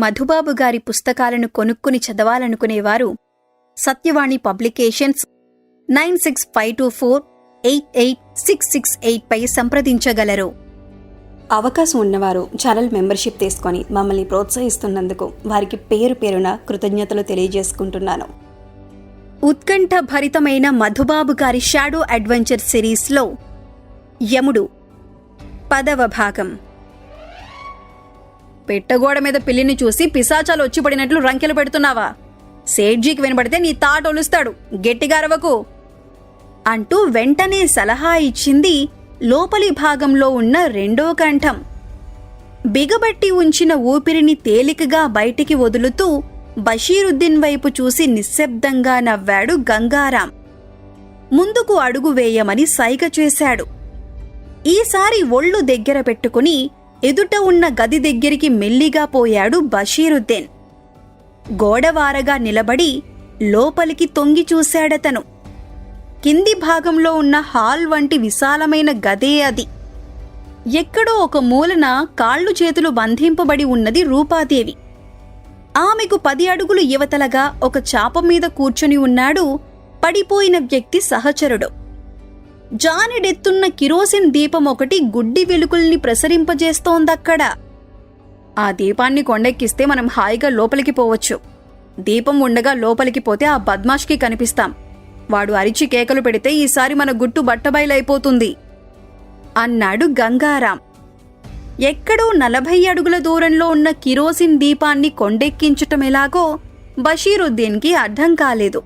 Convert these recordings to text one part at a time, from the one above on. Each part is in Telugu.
మధుబాబు గారి పుస్తకాలను కొనుక్కుని చదవాలనుకునేవారు. Satyavani publications nine six five two four eight eight six six eight పై సంప్రదించగలరు. అవకాశం ఉన్నవారు ఛానల్ మెంబర్షిప్ తీసుకొని మమ్మల్ని ప్రోత్సహిస్తున్నందుకు వారికి పేరు పేరున కృతజ్ఞతలు తెలియజేసుకుంటున్నాను. ఉత్కంఠ భరితమైన మధుబాబు గారి షాడో అడ్వెంచర్ సిరీస్లో యముడు పదవ భాగం. పెట్టగోడ మీద పిల్లిని చూసి పిశాచాలు వచ్చి పడినట్లు రంకెలు పెడుతున్నావా? సేట్జీకి వినబడితే నీ తాట ఒలుస్తాడు. గట్టిగా అరవకు అంటూ వెంటనే సలహా ఇచ్చింది లోపలి భాగంలో ఉన్న రెండో కంఠం. బిగబట్టి ఉంచిన ఊపిరిని తేలికగా బయటికి వదులుతూ బషీరుద్దీన్ వైపు చూసి నిశ్శబ్దంగా నవ్వాడు గంగారాం. ముందుకు అడుగు వేయమని సైగ చేశాడు. ఈసారి ఒళ్ళు దగ్గర పెట్టుకుని ఎదుట ఉన్న గది దగ్గరికి మెల్లిగా పోయాడు బషీరుద్దీన్. గోడవారగా నిలబడి లోపలికి తొంగి చూశాడతను. కింది భాగంలో ఉన్న హాల్ వంటి విశాలమైన గదే అది. ఎక్కడో ఒక మూలన కాళ్ళు చేతులు బంధింపబడి ఉన్నది రూపాదేవి. ఆమెకు పది అడుగులు యువతలగా ఒక చాప మీద కూర్చుని ఉన్నాడు పడిపోయిన వ్యక్తి సహచరుడు. జానెడెత్తున్న కిరోసిన్ దీపం ఒకటి గుడ్డి వెలుగుల్ని ప్రసరింపజేస్తోందక్కడ ఆ దీపాన్ని కొండెక్కిస్తే మనం హాయిగా లోపలికి పోవచ్చు. దీపం ఉండగా లోపలికి పోతే ఆ బద్మాష్కి కనిపిస్తాం. వాడు అరిచి కేకలు పెడితే ఈసారి మన గుట్టు బట్టబయలైపోతుంది. అన్నాడు గంగారాం. ఎక్కడో నలభై అడుగుల దూరంలో ఉన్న కిరోసిన్ దీపాన్ని కొండెక్కించటం ఎలాగో బషీరుద్దీన్కి అర్థం కాలేదు.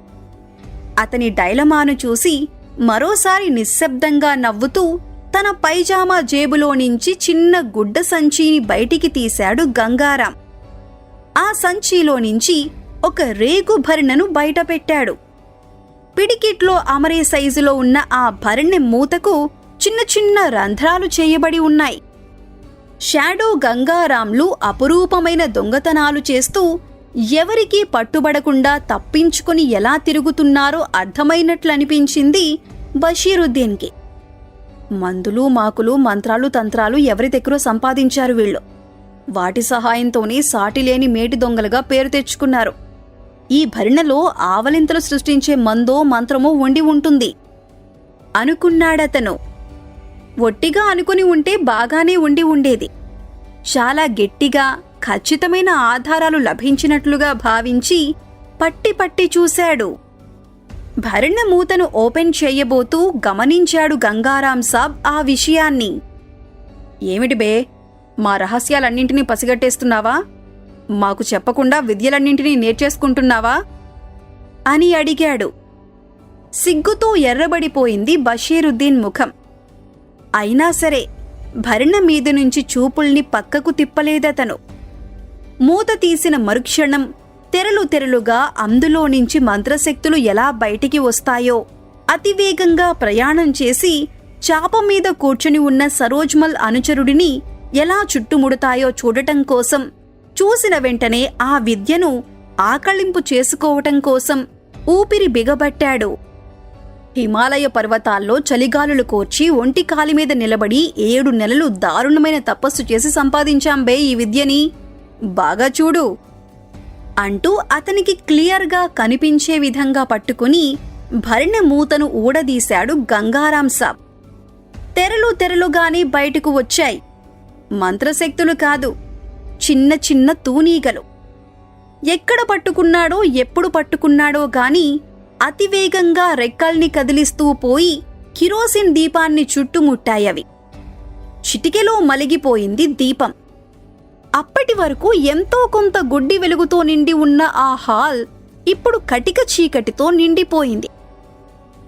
అతని డైలమాను చూసి మరోసారి నిశ్శబ్దంగా నవ్వుతూ తన పైజామా జేబులో నుంచి చిన్న గుడ్డ సంచిని బయటికి తీశాడు గంగారాం. ఆ సంచిలో నుంచి ఒక రేగు భరిణను బయటపెట్టాడు. పిడికిట్లో అమరే సైజులో ఉన్న ఆ భరణి మూతకు చిన్న చిన్న రంధ్రాలు చేయబడి ఉన్నాయి. షాడో గంగారాంలు అపురూపమైన దొంగతనాలు చేస్తూ ఎవరికీ పట్టుబడకుండా తప్పించుకుని ఎలా తిరుగుతున్నారో అర్థమైనట్లనిపించింది బషీరుద్దీన్కి. మందులు మాకులు మంత్రాలు తంత్రాలు ఎవరి దగ్గర సంపాదించారు వీళ్ళు. వాటి సహాయంతోనే సాటిలేని మేటి దొంగలుగా పేరు తెచ్చుకున్నారు. ఈ భరిణలో ఆవలింతలు సృష్టించే మందో మంత్రమో ఉండి ఉంటుంది. అనుకున్నాడతను. ఒట్టిగా అనుకుని ఉంటే బాగానే ఉండి ఉండేది. చాలా గట్టిగా ఖచ్చితమైన ఆధారాలు లభించినట్లుగా భావించి పట్టి పట్టి చూశాడు. భరణ మూతను ఓపెన్ చేయబోతూ గమనించాడు గంగారాం సాబ్ ఆ విషయాన్ని. ఏమిటి బే? మా రహస్యాలన్నింటినీ పసిగట్టేస్తున్నావా? మాకు చెప్పకుండా విద్యలన్నింటినీ నేర్చేసుకుంటున్నావా? అని అడిగాడు. సిగ్గుతో ఎర్రబడిపోయింది బషీరుద్దీన్ ముఖం. అయినా సరే భరణ మీద నుంచి చూపుల్ని పక్కకు తిప్పలేదతను. మూత తీసిన మరుక్షణం తెరలు తెరలుగా అందులో నుంచి మంత్రశక్తులు ఎలా బయటికి వస్తాయో అతివేగంగా ప్రయాణం చేసి చాప మీద కూర్చుని ఉన్న సరోజ్మల్ అనుచరుడిని ఎలా చుట్టుముడతాయో చూడటం కోసం చూసిన వెంటనే ఆ విద్యను ఆకళింపు చేసుకోవటం కోసం ఊపిరి బిగబట్టాడు. హిమాలయ పర్వతాల్లో చలిగాలులు కోర్చి ఒంటి కాలి మీద నిలబడి ఏడు నెలలు దారుణమైన తపస్సు చేసి సంపాదించాం బే ఈ విద్యని. బాగా చూడు అంటూ అతనికి క్లియర్గా కనిపించే విధంగా పట్టుకుని భరిణ మూతను ఊడదీశాడు గంగారాం సాబ్. తెరలు తెరలుగానే బయటకు వచ్చాయి. మంత్రశక్తులు కాదు చిన్న చిన్న తూనీగలు. ఎక్కడ పట్టుకున్నాడో ఎప్పుడు పట్టుకున్నాడో గాని అతివేగంగా రెక్కల్ని కదిలిస్తూ పోయి కిరోసిన్ దీపాన్ని చుట్టుముట్టాయవి. చిటికెలో మలిగిపోయింది దీపం. అప్పటి వరకు ఎంతో కొంత గుడ్డి వెలుగుతో నిండి ఉన్న ఆ హాల్ ఇప్పుడు కటిక చీకటితో నిండిపోయింది.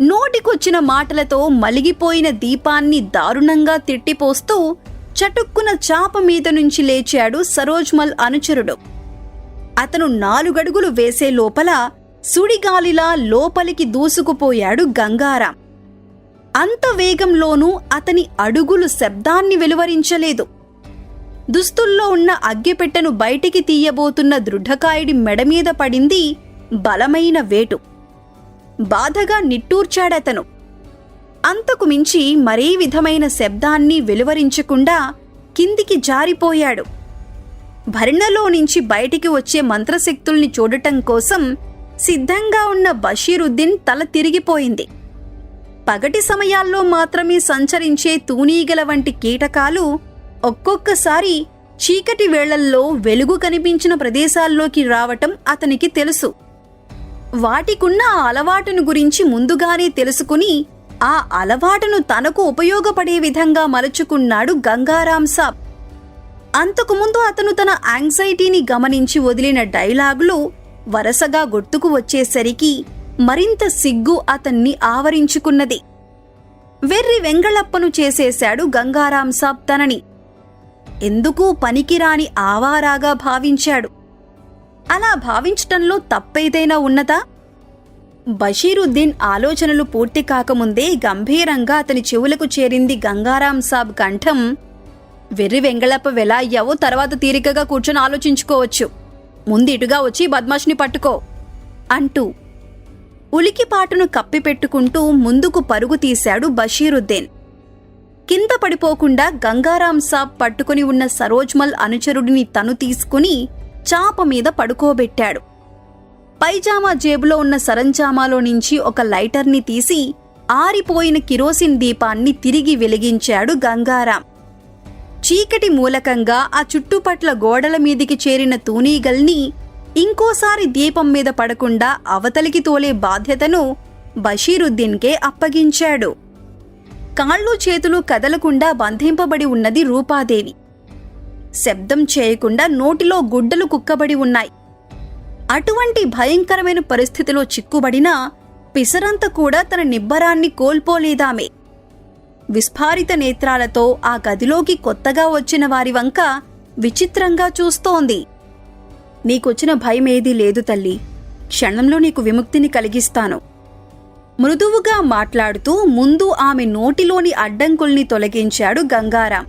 నోటికొచ్చిన మాటలతో మలిగిపోయిన దీపాన్ని దారుణంగా తిట్టిపోస్తూ చటుక్కున చాప మీద నుంచి లేచాడు సరోజ్మల్ అనుచరుడు. అతను నాలుగడుగులు వేసే లోపల సుడిగాలిలా లోపలికి దూసుకుపోయాడు గంగారాం. అంత వేగంలోనూ అతని అడుగులు శబ్దాన్ని వెలువరించలేదు. దుస్తుల్లో ఉన్న అగ్గిపెట్టెను బయటికి తీయబోతున్న దృఢకాయుడి మెడ మీద పడింది బలమైన వేటు. బాధగా నిట్టూర్చాడతను. అంతకు మించి మరే విధమైన శబ్దాన్ని వెలువరించకుండా కిందికి జారిపోయాడు. భరిణలో నుంచి బయటికి వచ్చే మంత్రశక్తుల్ని చూడటం కోసం సిద్ధంగా ఉన్న బషీరుద్దీన్ తల తిరిగిపోయింది. పగటి సమయాల్లో మాత్రమే సంచరించే తూనీగల వంటి కీటకాలు ఒక్కొక్కసారి చీకటి వేళల్లో వెలుగు కనిపించిన ప్రదేశాల్లోకి రావటం అతనికి తెలుసు. వాటికున్న ఆ అలవాటును గురించి ముందుగానే తెలుసుకుని ఆ అలవాటును తనకు ఉపయోగపడే విధంగా మలుచుకున్నాడు గంగారాం సాబ్. అంతకుముందు అతను తన యాంగ్జైటీని గమనించి వదిలిన డైలాగులు వరసగా గుర్తుకు వచ్చేసరికి మరింత సిగ్గు అతన్ని ఆవరించుకున్నది. వెర్రి వెంగళప్పను చేసేశాడు గంగారాం సాబ్ తనని. ఎందుకు పనికిరాని ఆవారాగా భావించాడు? అలా భావించటంలో తప్పేదైనా ఉన్నదా? బషీరుద్దీన్ ఆలోచనలు పూర్తి కాకముందే గంభీరంగా అతని చెవులకు చేరింది గంగారాం సాబ్ కంఠం. వెర్రి వెంగళప్ప వెలా అయ్యావో తర్వాత తీరికగా కూర్చొని ఆలోచించుకోవచ్చు. ముందిటుగా వచ్చి బద్మాష్ని పట్టుకో అంటూ ఉలికిపాటును కప్పిపెట్టుకుంటూ ముందుకు పరుగు తీశాడు బషీరుద్దీన్. కింద పడిపోకుండా గంగారాం సాబ్ పట్టుకుని ఉన్న సరోజ్మల్ అనుచరుడిని తను తీసుకుని చాప మీద పడుకోబెట్టాడు. పైజామా జేబులో ఉన్న సరంజామాలో నుంచి ఒక లైటర్ని తీసి ఆరిపోయిన కిరోసిన్ దీపాన్ని తిరిగి వెలిగించాడు గంగారాం. చీకటి మూలకంగా ఆ చుట్టుపట్ల గోడల మీదికి చేరిన తూనీగల్ని ఇంకోసారి దీపం మీద పడకుండా అవతలికి తోలే బాధ్యతను బషీరుద్దీన్కే అప్పగించాడు. కాళ్ళు చేతులు కదలకుండా బంధింపబడి ఉన్నది రూపాదేవి. శబ్దం చేయకుండా నోటిలో గుడ్డలు కుక్కబడి ఉన్నాయి. అటువంటి భయంకరమైన పరిస్థితిలో చిక్కుబడినా పిసరంత కూడా తన నిబ్బరాన్ని కోల్పోలేదామే. విస్ఫారిత నేత్రాలతో ఆ గదిలోకి కొత్తగా వచ్చిన వారి వంక విచిత్రంగా చూస్తోంది. నీకొచ్చిన భయమేదీ లేదు తల్లి. క్షణంలో నీకు విముక్తిని కలిగిస్తాను. మృదువుగా మాట్లాడుతూ ముందు ఆమె నోటిలోని అడ్డంకుల్ని తొలగించాడు గంగారాం.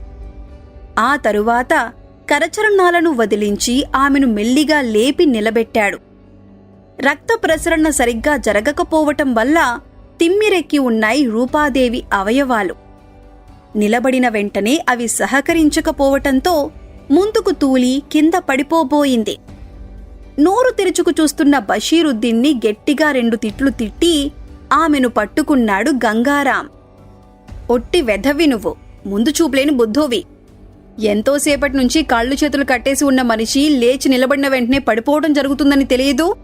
ఆ తరువాత కరచరణాలను వదిలించి ఆమెను మెల్లిగా లేపి నిలబెట్టాడు. రక్త ప్రసరణ సరిగ్గా జరగకపోవటం వల్ల తిమ్మిరెక్కి ఉన్నాయి రూపాదేవి అవయవాలు. నిలబడిన వెంటనే అవి సహకరించకపోవటంతో ముందుకు తూలి కింద పడిపోబోయింది. నోరు తెరుచుకు చూస్తున్న బషీరుద్దీన్ని గట్టిగా రెండు తిట్లు తిట్టి ఆమెను పట్టుకున్నాడు గంగారాం. ఒట్టి వెధవి నువ్వు. ముందు చూపులేని బుద్ధోవి. ఎంతోసేపటి నుంచి కాళ్ళు చేతులు కట్టేసి ఉన్న మనిషి లేచి నిలబడిన వెంటనే పడిపోవడం జరుగుతుందని తెలియదు?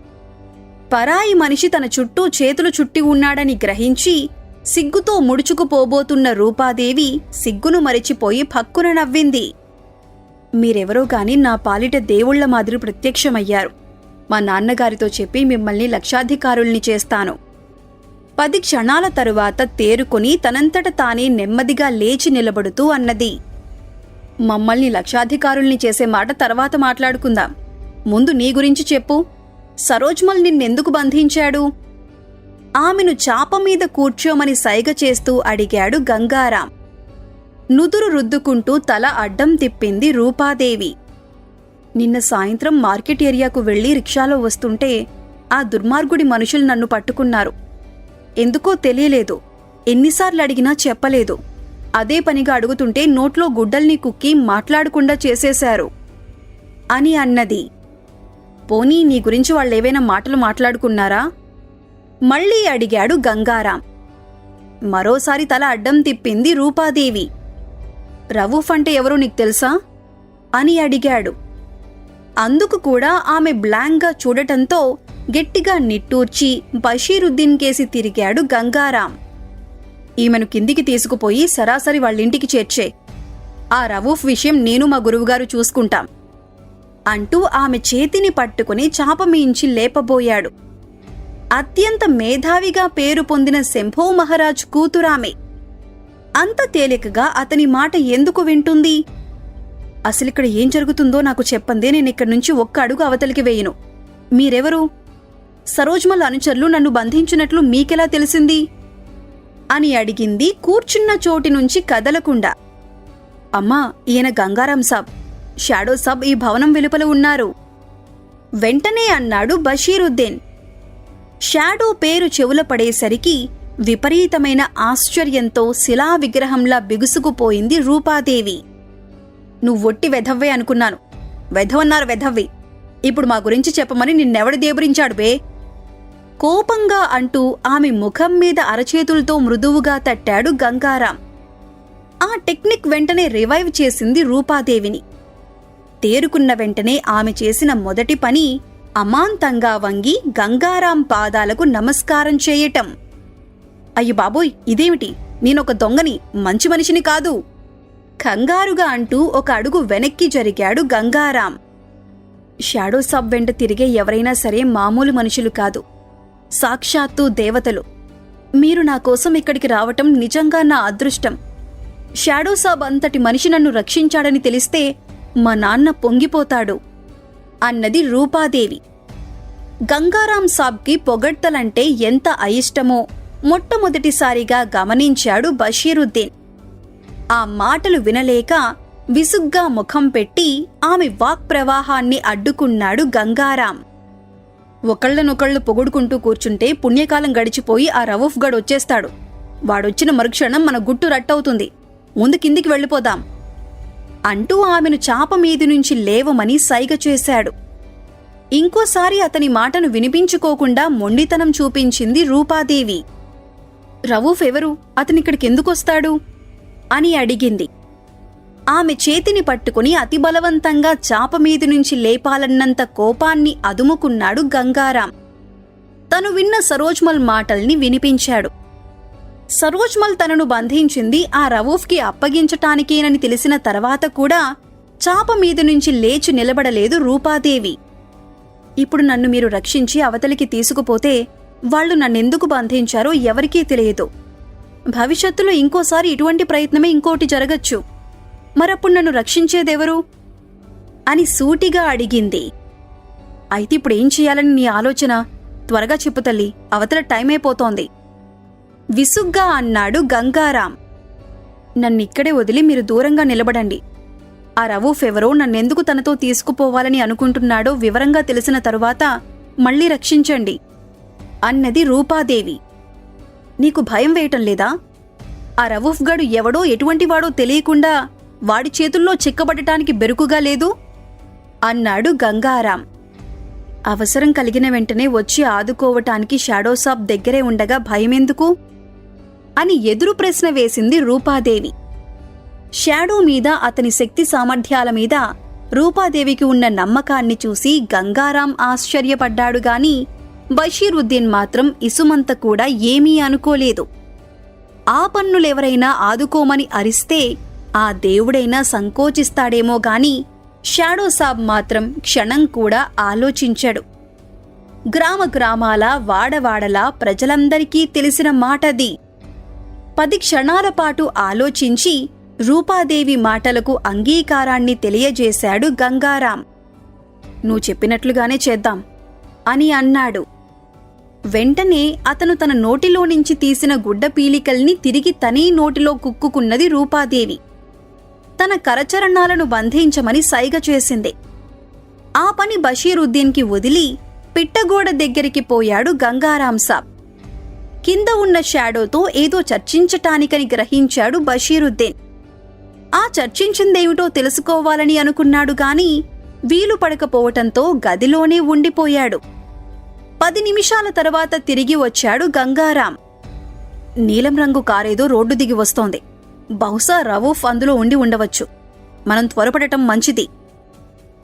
పరాయి మనిషి తన చుట్టూ చేతులు చుట్టి ఉన్నాడని గ్రహించి సిగ్గుతో ముడుచుకుపోబోతున్న రూపాదేవి సిగ్గును మరిచిపోయి పక్కున నవ్వింది. మీరెవరో గాని నా పాలిట దేవుళ్ళ మాదిరి ప్రత్యక్షమయ్యారు. మా నాన్నగారితో చెప్పి మిమ్మల్ని లక్షాధికారుల్ని చేస్తాను. పది క్షణాల తరువాత తేరుకొని తనంతట తానే నెమ్మదిగా లేచి నిలబడుతూ అన్నది. మమ్మల్ని లక్షాధికారుల్ని చేసే మాట తర్వాత మాట్లాడుకుందాం. ముందు నీ గురించి చెప్పు. సరోజ్మల్ నిన్నెందుకు బంధించాడు? ఆమెను చాప మీద కూర్చోమని సైగ చేస్తూ అడిగాడు గంగారాం. నుదురు రుద్దుకుంటూ తల అడ్డం తిప్పింది రూపాదేవి. నిన్న సాయంత్రం మార్కెట్ ఏరియాకు వెళ్ళి రిక్షాలో వస్తుంటే ఆ దుర్మార్గుడి మనుషులు నన్ను పట్టుకున్నారు. ఎందుకో తెలియలేదు. ఎన్నిసార్లు అడిగినా చెప్పలేదు. అదే పనిగా అడుగుతుంటే నోట్లో గుడ్డల్ని కుక్కి మాట్లాడకుండా చేసేశారు. అని అన్నది. పోనీ నీ గురించి వాళ్ళేవైనా మాటలు మాట్లాడుకున్నారా? మళ్ళీ అడిగాడు గంగారాం. మరోసారి తల అడ్డం తిప్పింది రూపాదేవి. రవూఫ్ అంటే ఎవరో నీకు తెలుసా? అని అడిగాడు. అందుకు కూడా ఆమె బ్లాంక్గా చూడటంతో గట్టిగా నిట్టూర్చి బషీరుద్దీన్ కేసి తిరిగాడు గంగారాం. ఈమెను కిందికి తీసుకుపోయి సరాసరి వాళ్ళింటికి చేర్చే. ఆ రవూఫ్ విషయం నేను మా గురువుగారు చూసుకుంటాం. అంటూ ఆమె చేతిని పట్టుకుని చాప లేపబోయాడు. అత్యంత మేధావిగా పేరు పొందిన శంభో మహారాజ్ కూతురామె. అంత తేలికగా అతని మాట ఎందుకు వింటుంది? అసలిక్కడ ఏం జరుగుతుందో నాకు చెప్పందే నేను ఇక్కడి నుంచి ఒక్క అడుగు అవతలికి వేయను. మీరెవరు? సరోజ్మల్ అనుచరులు నన్ను బంధించినట్లు మీకెలా తెలిసింది? అని అడిగింది కూర్చున్న చోటి నుంచి కదలకుండా. అమ్మా ఈయన గంగారాం సాబ్. షాడో సాబ్ ఈ భవనం వెలుపల ఉన్నారు. వెంటనే అన్నాడు బషీరుద్దీన్. షాడో పేరు చెవుల పడేసరికి విపరీతమైన ఆశ్చర్యంతో శిలా విగ్రహంలా బిగుసుకుపోయింది రూపాదేవి. నువ్వొట్టి వెధవ్వే అనుకున్నాను. వెధవన్నారు వెధవ్వి. ఇప్పుడు మా గురించి చెప్పమని నిన్నెవడు దేబరించాడు బే? కోపంగా అంటూ ఆమె ముఖం మీద అరచేతులతో మృదువుగా తట్టాడు గంగారాం. ఆ టెక్నిక్ వెంటనే రివైవ్ చేసింది రూపాదేవిని. తేరుకున్న వెంటనే ఆమె చేసిన మొదటి పని అమాంతంగా వంగి గంగారాం పాదాలకు నమస్కారం చేయటం. అయ్యి బాబోయ్ ఇదేమిటి? నేనొక దొంగని మంచి మనిషిని కాదు. కంగారుగా అంటూ ఒక అడుగు వెనక్కి జరిగాడు గంగారాం. షాడో సబ్ వెంట తిరిగే ఎవరైనా సరే మామూలు మనుషులు కాదు. సాక్షాత్తు దేవతలు. మీరు నా కోసం ఇక్కడికి రావటం నిజంగా నా అదృష్టం. షాడో సాబ్ అంతటి మనిషి నన్ను రక్షించాడని తెలిస్తే మా నాన్న పొంగిపోతాడు. అన్నది రూపాదేవి. గంగారాం సాబ్కి పొగడ్తలంటే ఎంత అయిష్టమో మొట్టమొదటిసారిగా గమనించాడు బషీరుద్దీన్. ఆ మాటలు వినలేక విసుగ్గా ముఖం పెట్టి ఆమె వాక్ ప్రవాహాన్ని అడ్డుకున్నాడు గంగారాం. ఒకళ్ళనొకళ్ళు పొగుడుకుంటూ కూర్చుంటే పుణ్యకాలం గడిచిపోయి ఆ రవూఫ్ గడ్ వచ్చేస్తాడు. వాడొచ్చిన మరుక్షణం మన గుట్టు రట్టవుతుంది. ముందు కిందికి వెళ్ళిపోదాం. అంటూ ఆమెను చాప మీది నుంచి లేవమని సైగ చేశాడు. ఇంకోసారి అతని మాటను వినిపించుకోకుండా మొండితనం చూపించింది రూపాదేవి. రవూఫ్ ఎవరు? అతనిక్కడికెందుకొస్తాడు? అని అడిగింది. ఆమె చేతిని పట్టుకుని అతి బలవంతంగా చాప మీది నుంచి లేపాలన్నంత కోపాన్ని అదుముకున్నాడు గంగారాం. తను విన్న సరోజ్మల్ మాటల్ని వినిపించాడు. సరోజ్మల్ తనను బంధించింది ఆ రవూఫ్కి అప్పగించటానికేనని తెలిసిన తర్వాత కూడా చాప మీద నుంచి లేచి నిలబడలేదు రూపాదేవి. ఇప్పుడు నన్ను మీరు రక్షించి అవతలికి తీసుకుపోతే వాళ్ళు నన్నెందుకు బంధించారో ఎవరికీ తెలియదు. భవిష్యత్తులో ఇంకోసారి ఇటువంటి ప్రయత్నమే ఇంకోటి జరగచ్చు. మరప్పుడు నన్ను రక్షించేదెవరు? అని సూటిగా అడిగింది. అయితే ఇప్పుడు ఏం చేయాలని నీ ఆలోచన? త్వరగా చెప్పు తల్లి అవతల టైం అయిపోతోంది విసుగ్గా అన్నాడు గంగారాం. నన్నిక్కడే వదిలి మీరు దూరంగా నిలబడండి. ఆ రవూఫ్ ఎవరో నన్నెందుకు తనతో తీసుకుపోవాలని అనుకుంటున్నాడో వివరంగా తెలిసిన తరువాత మళ్ళీ రక్షించండి అన్నది రూపాదేవి. నీకు భయం వేయటం లేదా? ఆ రవూఫ్ గడు ఎవడో ఎటువంటివాడో తెలియకుండా వాడి చేతుల్లో చిక్కబడటానికి బెరుకుగా లేదు? అన్నాడు గంగారాం. అవసరం కలిగిన వెంటనే వచ్చి ఆదుకోవటానికి షాడోసాబ్ దగ్గరే ఉండగా భయమెందుకు? అని ఎదురు ప్రశ్న వేసింది రూపాదేవి. షాడో మీద అతని శక్తి సామర్థ్యాల మీద రూపాదేవికి ఉన్న నమ్మకాన్ని చూసి గంగారాం ఆశ్చర్యపడ్డాడు గాని బషీరుద్దీన్ మాత్రం ఇసుమంత కూడా ఏమీ అనుకోలేదు. ఆ పన్నులెవరైనా ఆదుకోమని అరిస్తే ఆ దేవుడైనా సంకోచిస్తాడేమో గాని షాడో సాబ్ మాత్రం క్షణం కూడా ఆలోచించాడు. గ్రామ గ్రామాల వాడవాడలా ప్రజలందరికీ తెలిసిన మాటది. పది క్షణాల పాటు ఆలోచించి రూపాదేవి మాటలకు అంగీకారాన్ని తెలియజేశాడు గంగారాం. నువ్వు చెప్పినట్లుగానే చేద్దాం అని అన్నాడు. వెంటనే అతను తన నోటిలో నుంచి తీసిన గుడ్డ పీలికల్ని తిరిగి తనే నోటిలో కుక్కుకున్నది రూపాదేవి. తన కరచరణాలను బంధించమని సైగ చేసింది. ఆ పని బషీరుద్దీన్కి వదిలి పిట్టగోడ దగ్గరికి పోయాడు గంగారాం సాబ్. కింద ఉన్న షాడోతో ఏదో చర్చించటానికని గ్రహించాడు బషీరుద్దీన్. ఆ చర్చించిందేమిటో తెలుసుకోవాలని అనుకున్నాడు గాని వీలు పడకపోవటంతో గదిలోనే ఉండిపోయాడు. పది నిమిషాల తర్వాత తిరిగి వచ్చాడు గంగారాం. నీలం రంగు కారేదో రోడ్డు దిగి వస్తోంది. బహుశా రవూఫ్ అందులో ఉండి ఉండవచ్చు. మనం త్వరపడటం మంచిది.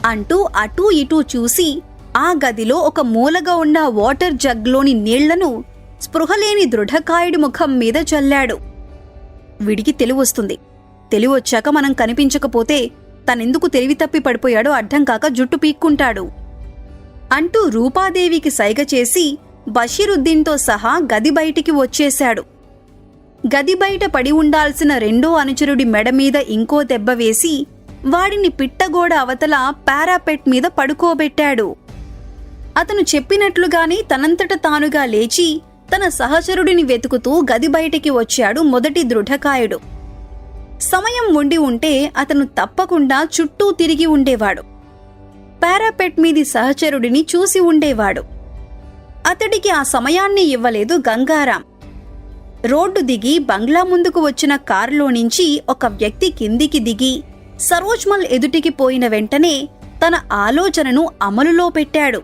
అంటూ అటూ ఇటూ చూసి ఆ గదిలో ఒక మూలగా ఉన్న వాటర్ జగ్లోని నీళ్ళను స్పృహలేని దృఢకాయుడి ముఖం మీద చల్లాడు. విడికి తెలివొస్తుంది తెలివొచ్చాక మనం కనిపించకపోతే తనెందుకు తెలివి తప్పి పడిపోయాడో అర్థం కాక జుట్టు పీక్కుంటాడు. అంటూ రూపాదేవికి సైగ చేసి బషీరుద్దీన్తో సహా గది బయటికి వచ్చేశాడు. గది బయట పడి ఉండాల్సిన రెండో అనుచరుడి మెడ మీద ఇంకో దెబ్బ వేసి వాడిని పిట్టగోడ అవతల పారాపెట్ మీద పడుకోబెట్టాడు. అతను చెప్పినట్లుగానే తనంతట తానుగా లేచి తన సహచరుడిని వెతుకుతూ గది బయటికి వచ్చాడు మొదటి దృఢకాయుడు. సమయం ఉండి ఉంటే అతను తప్పకుండా చుట్టూ తిరిగి ఉండేవాడు. పారాపెట్ మీది సహచరుడిని చూసి ఉండేవాడు. అతడికి ఆ సమయాన్ని ఇవ్వలేదు గంగారాం. రోడ్డు దిగి బంగ్లా ముందుకు వచ్చిన కారులో నుంచి ఒక వ్యక్తి కిందికి దిగి సరోజ్మల్ ఎదుటికి పోయిన వెంటనే తన ఆలోచనను అమలులో పెట్టాడు.